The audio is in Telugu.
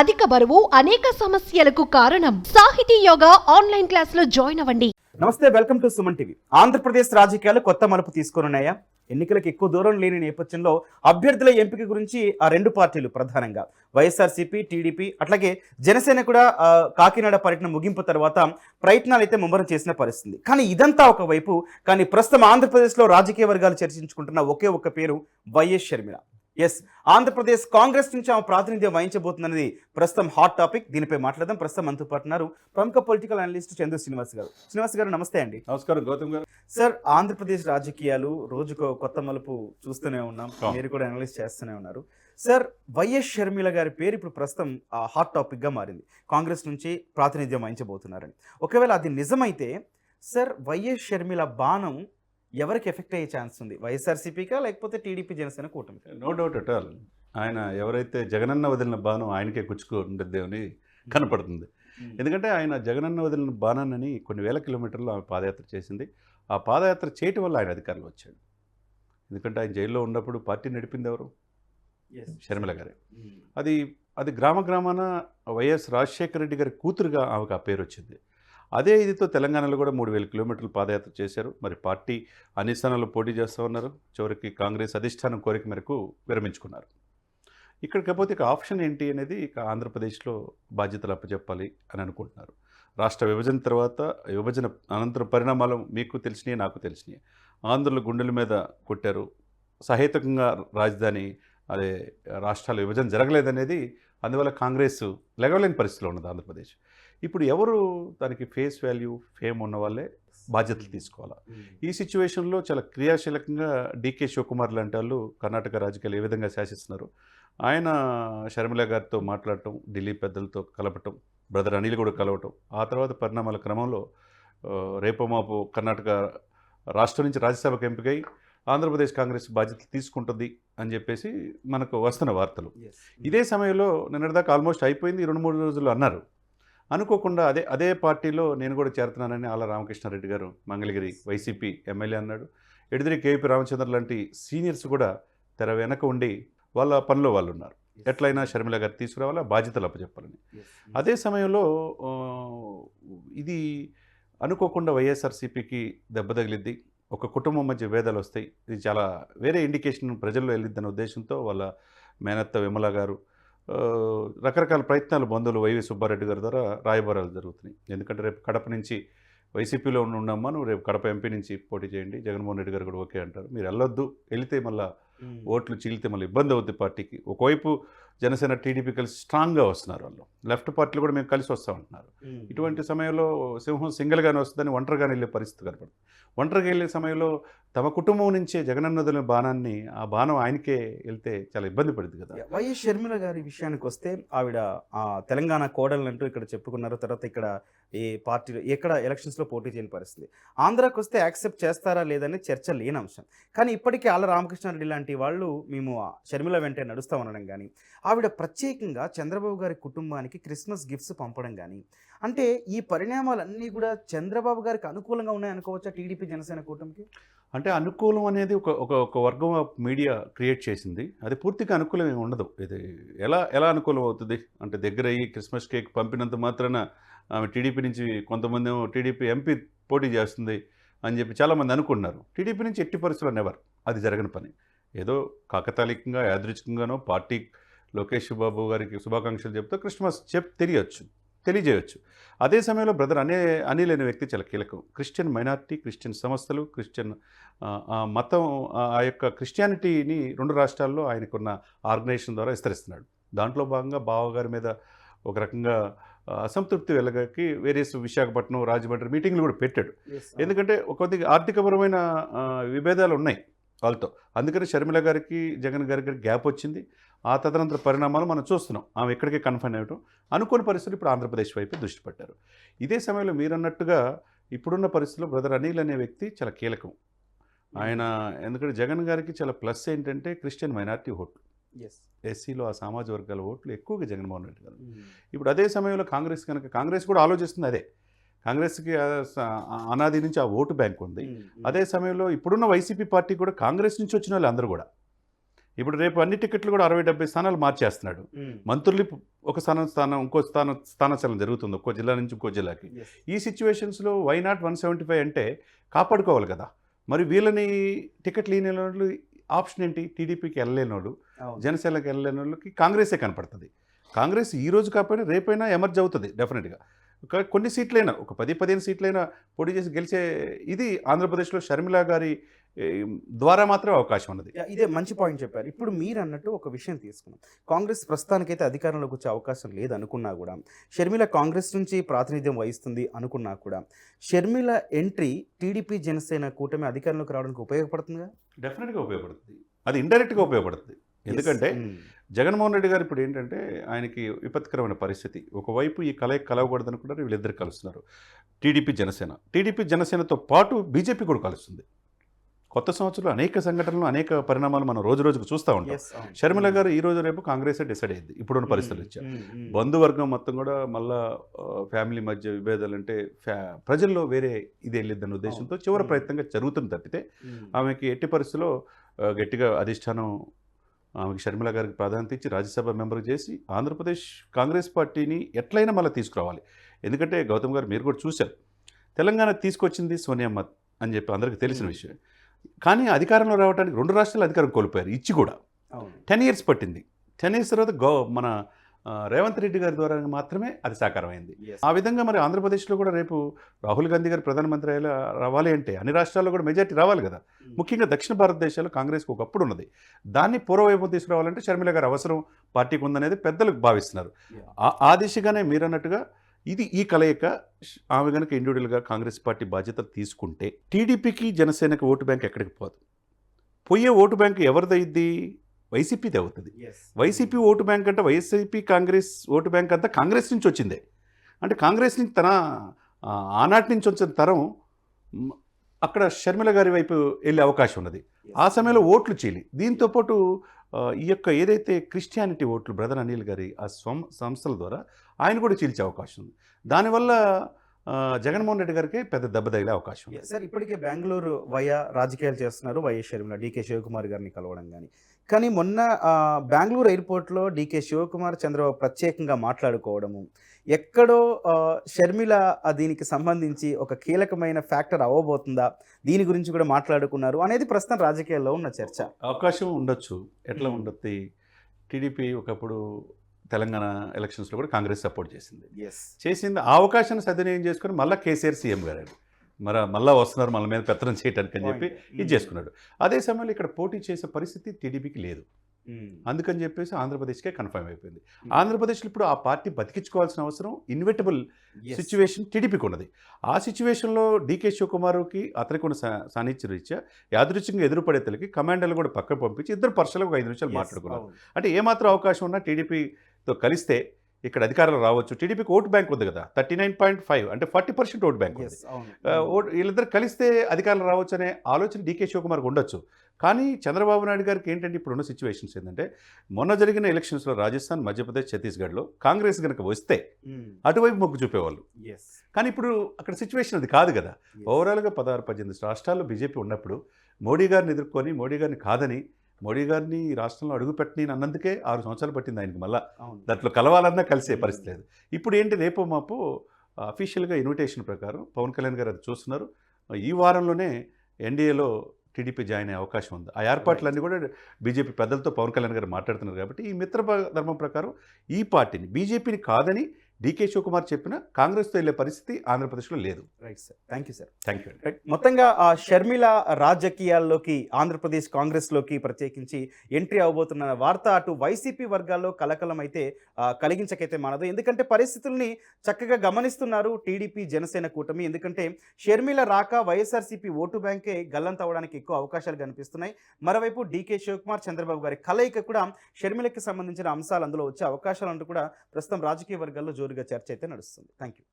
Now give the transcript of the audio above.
అధిక బరువు అనేక సమస్యలకు కారణం. సాహితీ యోగా ఆన్లైన్ క్లాసులో జాయిన్ అవ్వండి. నమస్తే welcome to Suman TV. Andhra Pradesh రాజకీయాలు కొత్త మలుపు తీసుకోనున్నాయా? ఎన్నికలకు ఎక్కువ దూరం లేని నేపథ్యంలో అభ్యర్థుల ఎంపిక గురించి ఆ రెండు పార్టీలు ప్రధానంగా. వైఎస్ఆర్సీపీ టీడీపీ అట్లాగే జనసేన కూడా కాకినాడ పర్యటన ముగింపు తర్వాత ప్రయత్నాలు అయితే ముమ్మరం చేసిన పరిస్థితి. కానీ ఇదంతా ఒకవైపు కానీ ప్రస్తుతం ఆంధ్రప్రదేశ్లో రాజకీయ వర్గాలు చర్చించుకుంటున్న ఒకే ఒక పేరు వైఎస్ షర్మిల. ఎస్ ఆంధ్రప్రదేశ్ కాంగ్రెస్ నుంచి ఆమె ప్రాతినిధ్యం వహించబోతుందనేది ప్రస్తుతం హాట్ టాపిక్ దీనిపై మాట్లాడదాం. ప్రస్తుతం మనతో పాటు ఉన్నారు ప్రముఖ పొలిటికల్ అనలిస్ట్ చందు శ్రీనివాస్ గారు. శ్రీనివాస్ గారు నమస్తే అండి. నమస్కారం గౌతమ్ గారు. సార్ ఆంధ్రప్రదేశ్ రాజకీయాలు రోజుకో కొత్త మలుపు చూస్తూనే ఉన్నాం. మీరు కూడా అనలైజ్ చేస్తూనే ఉన్నారు. సార్ వైఎస్ షర్మిల గారి పేరు ఇప్పుడు ప్రస్తుతం ఆ, హాట్ టాపిక్గా మారింది. కాంగ్రెస్ నుంచి ప్రాతినిధ్యం వహించబోతున్నారని. ఒకవేళ అది నిజమైతే సార్ వైఎస్ షర్మిల బాణం ఎవరికి ఎఫెక్ట్ అయ్యే ఛాన్స్ ఉంది? వైఎస్ఆర్సీపీకా లేకపోతే టీడీపీ జనసేన కూటమి నో డౌట్ అట్ ఆల్ ఆయన ఎవరైతే జగనన్న వదిలిన బాణం ఆయనకే కుచ్చుకుంటుంది అని కనపడుతుంది. ఎందుకంటే ఆయన జగనన్న వదిలిన బాణాన్ని కొన్ని వేల కిలోమీటర్లు ఆమె పాదయాత్ర చేసింది. ఆ పాదయాత్ర చేయటం వల్ల ఆయన అధికారంలో వచ్చాడు. ఎందుకంటే ఆయన జైల్లో ఉన్నప్పుడు పార్టీ నడిపింది ఎవరు? షర్మిల గారే. అది అది గ్రామ గ్రామాన వైఎస్ రాజశేఖర రెడ్డి గారి కూతురుగా ఆమెకు ఆ పేరు వచ్చింది. అదే ఇదితో తెలంగాణలో కూడా మూడు వేల కిలోమీటర్లు పాదయాత్ర చేశారు. మరి పార్టీ అన్ని స్థానాల్లో పోటీ చేస్తూ ఉన్నారు. చివరికి కాంగ్రెస్ అధిష్టానం కోరిక మేరకు విరమించుకున్నారు. ఇక్కడ కాకపోతే ఇక ఆప్షన్ ఏంటి అనేది ఇక ఆంధ్రప్రదేశ్లో బాధ్యతలు అప్పచెప్పాలి అని అనుకుంటున్నారు. రాష్ట్ర విభజన తర్వాత విభజన అనంతరం పరిణామాలు మీకు తెలిసినాయి? నాకు తెలిసినాయి? ఆంధ్రుల గుండెల మీద కొట్టారు. సహేతుకంగా రాజధాని అదే రాష్ట్రాల విభజన జరగలేదనేది అందువల్ల కాంగ్రెస్ లెగవలేని పరిస్థితిలో ఉన్నది ఆంధ్రప్రదేశ్. ఇప్పుడు ఎవరు దానికి ఫేస్ వాల్యూ ఫేమ్ ఉన్న వాళ్ళే బాధ్యతలు తీసుకోవాలి? ఈ సిచ్యువేషన్లో చాలా క్రియాశీలకంగా డీకే శివకుమార్ లాంటి వాళ్ళు కర్ణాటక రాజకీయాలు ఏ విధంగా శాసిస్తున్నారు? ఆయన షర్మిల గారితో మాట్లాడటం ఢిల్లీ పెద్దలతో కలపటం బ్రదర్ అనిల్ కూడా కలవటం ఆ తర్వాత పరిణామాల క్రమంలో ఆ, రేపో మాపు కర్ణాటక రాష్ట్రం నుంచి రాజ్యసభకు ఎంపికై ఆంధ్రప్రదేశ్ కాంగ్రెస్ బాధ్యతలు తీసుకుంటుంది అని చెప్పేసి మనకు వస్తున్న వార్తలు. ఇదే సమయంలో నిన్నటిదాకా ఆల్మోస్ట్ అయిపోయింది రెండు మూడు రోజులు అన్నారు. అనుకోకుండా అదే అదే పార్టీలో నేను కూడా చేరుతున్నానని ఆల రామకృష్ణారెడ్డి గారు మంగళగిరి వైసీపీ ఎమ్మెల్యే అన్నాడు. ఎడిదిరి కేపీ రామచంద్ర లాంటి సీనియర్స్ కూడా తెర వెనక ఉండి వాళ్ళ పనిలో వాళ్ళు ఉన్నారు. ఎట్లయినా షర్మిల గారు తీసుకురావాలా? బాధ్యతలు అప్పచెప్పాలని. అదే సమయంలో ఇది అనుకోకుండా వైఎస్ఆర్సీపీకి దెబ్బ తగిలిద్ది. ఒక కుటుంబం మధ్య భేదాలు వస్తాయి. ఇది చాలా వేరే ఇండికేషన్ ప్రజల్లో వెళ్ళిద్దన్న ఉద్దేశంతో వాళ్ళ మేనత్త విమల గారు రకరకాల ప్రయత్నాలు బంధువులు వైవి సుబ్బారెడ్డి గారి ద్వారా రాయబారాలు జరుగుతున్నాయి. ఎందుకంటే రేపు కడప నుంచి వైసీపీలో ఉండి ఉన్నామా నువ్వు రేపు కడప ఎంపీ నుంచి పోటీ చేయండి. జగన్మోహన్ రెడ్డి గారు కూడా ఓకే అంటారు. మీరు వెళ్ళొద్దు. వెళితే మళ్ళీ ఓట్లు చీలితే మళ్ళీ ఇబ్బంది అవుద్ది పార్టీకి. ఒకవైపు జనసేన టీడీపీ కలిసి స్ట్రాంగ్గా వస్తున్నారు వాళ్ళు. లెఫ్ట్ పార్టీలు కూడా మేము కలిసి వస్తూ ఉంటున్నారు. ఇటువంటి సమయంలో సింహం సింగిల్గానే వస్తుందని ఒంటరిగానే వెళ్ళే పరిస్థితి కనపడుతుంది. ఒంటరిగా వెళ్ళే సమయంలో తమ కుటుంబం నుంచే జగనన్న వదిలిన బాణాన్ని ఆ బాణం ఆయనకే వెళ్తే చాలా ఇబ్బంది పడుతుంది కదా. వైఎస్ షర్మిల గారి విషయానికి వస్తే ఆవిడ ఆ, తెలంగాణ కోడలు అంటూ ఇక్కడ చెప్పుకున్నారు. తర్వాత ఇక్కడ ఈ పార్టీలో ఎక్కడ ఎలక్షన్స్లో పోటీ చేయని పరిస్థితి. ఆంధ్రాకి వస్తే యాక్సెప్ట్ చేస్తారా లేదని చర్చ లేని అంశం. కానీ ఇప్పటికీ ఆళ్ళ రామకృష్ణారెడ్డి లాంటి వాళ్ళు మేము షర్మిల వెంటే నడుస్తాం అనడం కానీ ఆవిడ ప్రత్యేకంగా చంద్రబాబు గారి కుటుంబానికి క్రిస్మస్ గిఫ్ట్స్ పంపడం కానీ అంటే ఈ పరిణామాలన్నీ కూడా చంద్రబాబు గారికి అనుకూలంగా ఉన్నాయనుకోవచ్చా టీడీపీ జనసేన కూటమికి? అంటే అనుకూలం అనేది ఒక ఒక ఒక వర్గం ఆఫ్ మీడియా క్రియేట్ చేసింది. అది పూర్తిగా అనుకూలం ఏమి ఉండదు. ఇది ఎలా ఎలా అనుకూలం అవుతుంది? అంటే దగ్గర అయ్యి క్రిస్మస్ కేక్ పంపినంత మాత్రాన ఆమె టీడీపీ నుంచి కొంతమంది టీడీపీ ఎంపీ పోటీ చేస్తుంది అని చెప్పి చాలామంది అనుకున్నారు టీడీపీ నుంచి ఎట్టి పరిస్థితుల్లో నెవర్ అది జరగని పని. ఏదో కాకతాళికంగా యాదృచ్ఛికంగానో పార్టీ లోకేష్ బాబు గారికి శుభాకాంక్షలు చెప్తూ క్రిస్మస్ చెప్ తెలియచ్చు తెలియజేయచ్చు. అదే సమయంలో బ్రదర్ అనే అనిల్ అనే వ్యక్తి చాలా కీలకం. క్రిస్టియన్ మైనారిటీ క్రిస్టియన్ సంస్థలు క్రిస్టియన్ మతం ఆ యొక్క క్రిస్టియానిటీని రెండు రాష్ట్రాల్లో ఆయనకున్న ఆర్గనైజేషన్ ద్వారా విస్తరిస్తున్నాడు. దాంట్లో భాగంగా బావగారి మీద ఒక రకంగా అసంతృప్తి వెళ్ళగకి వేరియస్ విశాఖపట్నం రాజమండ్రి మీటింగ్లు కూడా పెట్టాడు. ఎందుకంటే ఒక కొద్దిగా ఆర్థికపరమైన విభేదాలు ఉన్నాయి వాళ్ళతో. అందుకని షర్మిల గారికి జగన్ గారికి గ్యాప్ వచ్చింది. ఆ తదనంతర పరిణామాలు మనం చూస్తున్నాం. ఆమె ఎక్కడికి కన్ఫైన్ అవ్వటం అనుకోని పరిస్థితులు ఇప్పుడు ఆంధ్రప్రదేశ్ వైపు దృష్టి పెట్టారు. ఇదే సమయంలో మీరన్నట్టుగా ఇప్పుడున్న పరిస్థితుల్లో బ్రదర్ అనిల్ అనే వ్యక్తి చాలా కీలకం. ఆయన ఎందుకంటే జగన్ గారికి చాలా ప్లస్ ఏంటంటే క్రిస్టియన్ మైనారిటీ ఓట్లు. ఎస్సీలో ఆ సామాజిక వర్గాల ఓట్లు ఎక్కువగా జగన్మోహన్ రెడ్డి గారు. ఇప్పుడు అదే సమయంలో కాంగ్రెస్ కనుక కాంగ్రెస్ కూడా ఆలోచిస్తుంది అదే. కాంగ్రెస్కి అనాది నుంచి ఆ ఓటు బ్యాంక్ ఉంది. అదే సమయంలో ఇప్పుడున్న వైసీపీ పార్టీ కూడా కాంగ్రెస్ నుంచి వచ్చిన వాళ్ళు అందరూ కూడా. ఇప్పుడు రేపు అన్ని టికెట్లు కూడా అరవై డెబ్బై స్థానాలు మార్చేస్తున్నాడు. మంత్రులు ఒక స్థానం స్థానం ఇంకో స్థానం స్థానచలనం జరుగుతుంది. ఒక్కో జిల్లా నుంచి ఇంకో జిల్లాకి. ఈ సిచ్యువేషన్స్లో why not one seventy five అంటే కాపాడుకోవాలి కదా. మరి వీళ్ళని టికెట్ లేని వాళ్ళు ఆప్షన్ ఏంటి? టీడీపీకి వెళ్ళలేని వాళ్ళు జనసేనకి వెళ్ళలేని వాళ్ళకి కాంగ్రెసే కనపడుతుంది. కాంగ్రెస్ ఈ రోజు కాకపోయినా రేపైనా ఎమర్జ్ అవుతుంది డెఫినెట్గా కొన్ని సీట్లైనా ఒక పది పదిహేను సీట్లైనా పోటీ చేసి గెలిచే ఇది ఆంధ్రప్రదేశ్లో షర్మిల గారి ద్వారా మాత్రమే అవకాశం ఉన్నది. ఇదే మంచి పాయింట్ చెప్పారు. ఇప్పుడు మీరు అన్నట్టు ఒక విషయం తీసుకున్నాం కాంగ్రెస్ ప్రస్తుతానికైతే అధికారంలోకి వచ్చే అవకాశం లేదు అనుకున్నా కూడా షర్మిల కాంగ్రెస్ నుంచి ప్రాతినిధ్యం వహిస్తుంది అనుకున్నా కూడా షర్మిల ఎంట్రీ టీడీపీ జనసేన కూటమి అధికారంలోకి రావడానికి ఉపయోగపడుతుందిగా డెఫినెట్గా ఉపయోగపడుతుంది. అది ఇండైరెక్ట్గా ఉపయోగపడుతుంది. ఎందుకంటే Yes. Mm. జగన్మోహన్ రెడ్డి గారు ఇప్పుడు ఏంటంటే ఆయనకి విపత్కరమైన పరిస్థితి. ఒకవైపు ఈ కలయిక కలవకూడదు అనుకుంటారు వీళ్ళిద్దరు కలుస్తున్నారు. టీడీపీ జనసేన. టీడీపీ జనసేనతో పాటు బీజేపీ కూడా కలుస్తుంది. కొత్త సంవత్సరంలో అనేక సంఘటనలు అనేక పరిణామాలు మనం రోజు రోజుకు చూస్తూ ఉంటాం. షర్మిల గారు ఈ రోజు రేపు కాంగ్రెస్ డిసైడ్ అయ్యింది. ఇప్పుడున్న పరిస్థితులు Mm, ఇచ్చా mm, mm. బంధువర్గం మొత్తం కూడా మళ్ళా ఫ్యామిలీ మధ్య విభేదాలు అంటే ఫ్యా ప్రజల్లో వేరే ఇది వెళ్ళిద్దన్న ఉద్దేశంతో చివరి. ప్రయత్నంగా జరుగుతుంది తప్పితే. ఆమెకి ఎట్టి పరిస్థితుల్లో ఆ, గట్టిగా అధిష్టానం ఆమెకి షర్మిల గారికి ప్రాధాన్యత ఇచ్చి రాజ్యసభ మెంబర్ చేసి ఆంధ్రప్రదేశ్ కాంగ్రెస్ పార్టీని ఎట్లయినా మళ్ళీ తీసుకురావాలి. ఎందుకంటే గౌతమ్ గారు మీరు కూడా చూశారు. తెలంగాణ తీసుకొచ్చింది సోనియమ్మ అని చెప్పి అందరికీ తెలిసిన. విషయం. కానీ అధికారంలో రావడానికి రెండు రాష్ట్రాలు అధికారం కోల్పోయారు ఇచ్చి కూడా. టెన్ ఇయర్స్ పట్టింది. టెన్ ఇయర్స్ తర్వాత గో మన రేవంత్ రెడ్డి గారి ద్వారా మాత్రమే అది సాకారమైంది. ఆ విధంగా మరి ఆంధ్రప్రదేశ్లో కూడా రేపు రాహుల్ గాంధీ గారు ప్రధానమంత్రి అయ్యేలా రావాలి అంటే అన్ని రాష్ట్రాల్లో కూడా మెజార్టీ రావాలి కదా Mm. ముఖ్యంగా దక్షిణ భారతదేశాల్లో కాంగ్రెస్కి ఒకప్పుడు ఉన్నది దాన్ని పూర్వవైపు తీసుకురావాలంటే షర్మిల గారు అవసరం పార్టీకి ఉందనేది పెద్దలు భావిస్తున్నారు. ఆ- దిశగానే మీరు అన్నట్టుగా ఇది ఈ కలయిక ఆమె కనుక ఇండివిజువల్గా కాంగ్రెస్ పార్టీ బాధ్యత తీసుకుంటే టీడీపీకి జనసేనకి ఓటు బ్యాంక్ ఎక్కడికి పోదు పోయే ఓటు బ్యాంక్ ఎవరిదైద్ది వైసీపీది అవుతుంది. వైసీపీ ఓటు బ్యాంక్ అంటే వైసీపీ కాంగ్రెస్ ఓటు బ్యాంక్ అంతా కాంగ్రెస్ నుంచి వచ్చిందే. అంటే కాంగ్రెస్ నుంచి తన ఆనాటి నుంచి వచ్చిన తరం అక్కడ షర్మిల గారి వైపు వెళ్ళే అవకాశం ఉన్నది. ఆ సమయంలో ఓట్లు చీలి. దీంతో పాటు ఆ, ఈ యొక్క ఏదైతే క్రిస్టియానిటీ ఓట్లు బ్రదర్ అనిల్ గారి ఆ స్వం సంస్థల ద్వారా ఆయన కూడా చీల్చే అవకాశం ఉంది. దానివల్ల జగన్మోహన్ రెడ్డి గారికి పెద్ద దెబ్బ తగిలే అవకాశం ఉంది. సార్ ఇప్పటికే బెంగళూరు వయా రాజకీయాలు చేస్తున్నారు వైఎస్ షర్మిల డీకే శివకుమార్ గారిని కలవడం కానీ కానీ మొన్న బెంగళూరు ఎయిర్పోర్ట్లో డీకే శివకుమార్ చంద్రబాబు ప్రత్యేకంగా మాట్లాడుకోవడము ఎక్కడో షర్మిల దీనికి సంబంధించి ఒక కీలకమైన ఫ్యాక్టర్ అవ్వబోతుందా దీని గురించి కూడా మాట్లాడుకున్నారు అనేది ప్రస్తుతం రాజకీయాల్లో ఉన్న చర్చ. అవకాశం ఉండొచ్చు. ఎట్లా. ఉండొద్ది? టీడీపీ ఒకప్పుడు తెలంగాణ ఎలక్షన్స్లో కూడా కాంగ్రెస్ సపోర్ట్ చేసింది. ఎస్ చేసింది ఆ అవకాశాన్ని సద్వినియోగం చేసుకుని మళ్ళీ కేసీఆర్ సీఎం గారు. మరి మళ్ళీ వస్తున్నారు మన మీద పెత్తనం చేయడానికి అని చెప్పి ఇది చేసుకున్నాడు. అదే సమయంలో ఇక్కడ పోటీ చేసే పరిస్థితి టీడీపీకి లేదు. అందుకని చెప్పేసి ఆంధ్రప్రదేశ్కే కన్ఫర్మ్ అయిపోయింది. ఆంధ్రప్రదేశ్లో ఇప్పుడు ఆ పార్టీ బతికించుకోవాల్సిన అవసరం ఇన్వెటబుల్ సిచ్యువేషన్ టీడీపీకి ఉన్నది. ఆ సిచ్యువేషన్లో డీకే శివకుమార్కి అతనికి ఉన్న సాన్నిధ్య రీత్యా యాదృచ్ఛికంగా ఎదురుపడేతలకి కమాండర్లు కూడా పక్కకు పంపించి ఇద్దరు పర్సనల్గా ఒక ఐదు నిమిషాలు మాట్లాడుకున్నారు. అంటే ఏమాత్రం అవకాశం ఉన్నా టీడీపీతో కలిస్తే ఇక్కడ అధికారంలో రావచ్చు. టీడీపీకి ఓటు బ్యాంక్ ఉంది కదా థర్టీ నైన్ పాయింట్ ఫైవ్ అంటే ఫార్టీ పర్సెంట్ ఓటు బ్యాంక్ ఉంది. ఓటు వీళ్ళిద్దరు కలిస్తే అధికారంలో రావచ్చు అనే ఆలోచన డీకే శివకుమార్కి ఉండొచ్చు. కానీ చంద్రబాబు నాయుడు గారికి ఏంటంటే ఇప్పుడున్న సిచ్యువేషన్స్ ఏంటంటే మొన్న జరిగిన ఎలక్షన్స్లో రాజస్థాన్ మధ్యప్రదేశ్ ఛత్తీస్గఢ్లో కాంగ్రెస్ కనుక వస్తే అటువైపు మొగ్గు చూపేవాళ్ళు. కానీ ఇప్పుడు అక్కడ సిచ్యువేషన్ అది కాదు కదా. ఓవరాల్గా పదహారు పద్దెనిమిది రాష్ట్రాల్లో బీజేపీ ఉన్నప్పుడు మోడీ గారిని ఎదుర్కొని మోడీ గారిని కాదని మోడీ గారిని ఈ రాష్ట్రంలో అడుగుపెట్టని అన్నందుకే ఆరు సంవత్సరాలు పట్టింది ఆయనకి మళ్ళా. దాంట్లో కలవాలన్నా కలిసే పరిస్థితి లేదు. ఇప్పుడు ఏంటి రేపు మాపు అఫీషియల్గా ఇన్విటేషన్ ప్రకారం పవన్ కళ్యాణ్ గారు అది చూస్తున్నారు. ఈ వారంలోనే ఎన్డీఏలో టీడీపీ జాయిన్ అయ్యే అవకాశం ఉంది. ఆ ఏర్పాట్లన్నీ కూడా బీజేపీ పెద్దలతో పవన్ కళ్యాణ్ గారు మాట్లాడుతున్నారు కాబట్టి ఈ మిత్ర ధర్మం ప్రకారం ఈ పార్టీని బీజేపీని కాదని డీకే శివకుమార్ చెప్పిన కాంగ్రెస్తో వెళ్ళే పరిస్థితి ఆంధ్రప్రదేశ్లో లేదు. Right sir thank you sir thank you. మొత్తంగా ఆ షర్మిల రాజకీయాల్లోకి ఆంధ్రప్రదేశ్ కాంగ్రెస్లోకి ప్రత్యేకించి ఎంట్రీ అవబోతున్న వార్త అటు వైసీపీ వర్గాల్లో కలకలం అయితే కలిగించకైతే మనదు. ఎందుకంటే పరిస్థితుల్ని చక్కగా గమనిస్తున్నారు టీడీపీ జనసేన కూటమి. ఎందుకంటే షర్మిల రాక వైఎస్ఆర్సీపీ ఓటు బ్యాంకే గల్లంత అవడానికి ఎక్కువ అవకాశాలు కనిపిస్తున్నాయి. మరోవైపు డీకే శివకుమార్ చంద్రబాబు గారి కలయిక కూడా షర్మిలకి సంబంధించిన అంశాలు అందులో వచ్చే అవకాశాలు అంటూ కూడా ప్రస్తుతం రాజకీయ వర్గాల్లో జోరుగా చర్చ అయితే నడుస్తుంది. Thank you